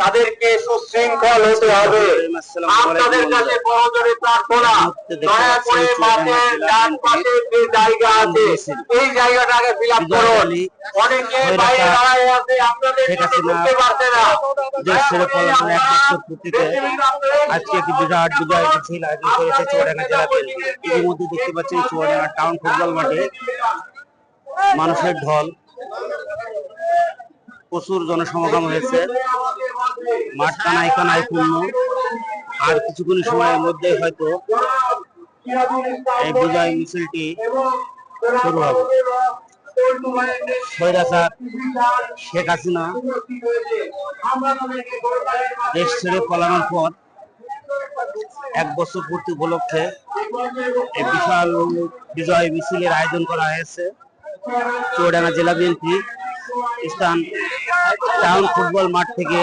তাদেরকে সুশৃঙ্খল হতে হবে। আপনাদের কাছে প্রয়োজনে প্রার্থনা। দয়া করে মাঠের ডান পাশে যে জায়গা আছে এই জায়গাটাকে ফিল আপ করুন। অনেকে বাইরে দাঁড়ায় আছে আপনাদের হাসিনা ঢুকতে পারছে না। দেশ ছেড়ে এক বছর পূর্তিতে আজকে একটি বিরাট বিজয় মিছিল আয়োজন করেছে চুয়াডাঙ্গা জেলা ইতিমধ্যে দেখতে পাচ্ছেন চুয়াডাঙ্গা টাউন ফুটবল মাঠে মানুষের ঢল। প্রচুর জনসমাগম হয়েছে। মাঠ কানায় কানায় পূর্ণ আর কিছুক্ষণ সময়ের মধ্যে হয়তো এই বিজয় মিছিলটি শুরু হবে। শেখ হাসিনা দেশ ছেড়ে পালানোর পর এক বছর পূর্তি উপলক্ষে এই বিশাল বিজয় মিছিলের আয়োজন করা হয়েছে। চুয়াডাঙ্গা জেলা বিএনপি স্থান, টাউন ফুটবল মাঠ থেকে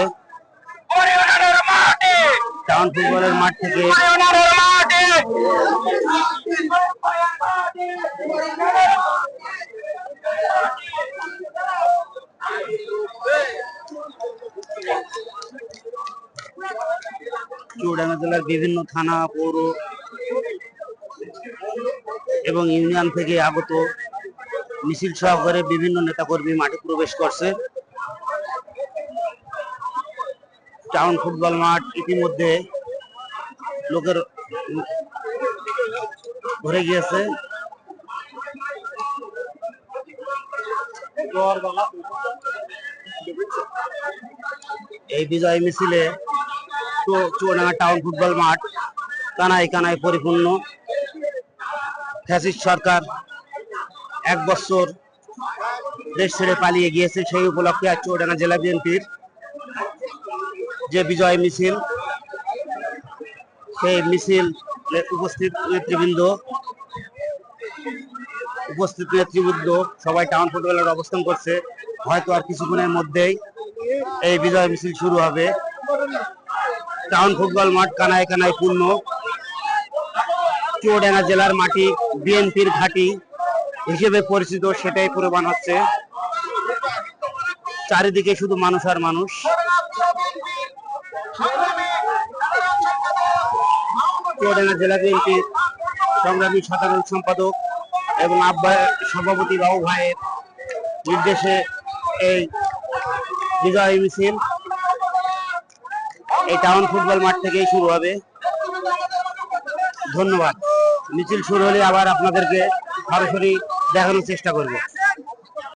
ফুটবলের মাঠ থেকে। চুয়াডাঙ্গা জেলার বিভিন্ন থানা পৌর এবং ইউনিয়ন থেকে আগত মিছিল সহকারে বিভিন্ন নেতাকর্মী মাঠে প্রবেশ করছে। টাউন ফুটবল মাঠ ইতিমধ্যে লোকের ভরে গিয়েছে। এই বিজয় মিছিলে চুয়াডাঙ্গা টাউন ফুটবল মাঠ কানায় কানায় পরিপূর্ণ। ফ্যাসিস্ট সরকার এক বছর দেশ ছেড়ে পালিয়ে গিয়েছে সেই উপলক্ষে আজ চুয়াডাঙ্গা জেলা বিএনপির যে বিজয় মিছিল সেই মিছিল উপস্থিত নেতৃবৃন্দ উপস্থিত নেতৃবৃন্দ সবাই টাউন ফুটবলের অবস্থান করছে। হয়তো আর কিছুক্ষণের মধ্যেই এই বিজয় মিছিল শুরু হবে। টাউন ফুটবল মাঠ কানায় কানায় পূর্ণ। চুয়াডাঙ্গা জেলার মাটি বিএনপির ঘাঁটি হিসেবে পরিচিত সেটাই প্রমাণ হচ্ছে। চারিদিকে শুধু মানুষ আর মানুষ। চুয়াডাঙ্গা জেলা বিএনপির সংগ্রামী সাধারণ সম্পাদক এবং আব্বা সভাপতি বাবু ভাইয়ের নির্দেশে এই বিজয় মিছিল এই টাউন ফুটবল মাঠ থেকেই শুরু হবে। ধন্যবাদ। মিছিল শুরু হলে আবার আপনাদেরকে সরাসরি দেখানোর চেষ্টা করব।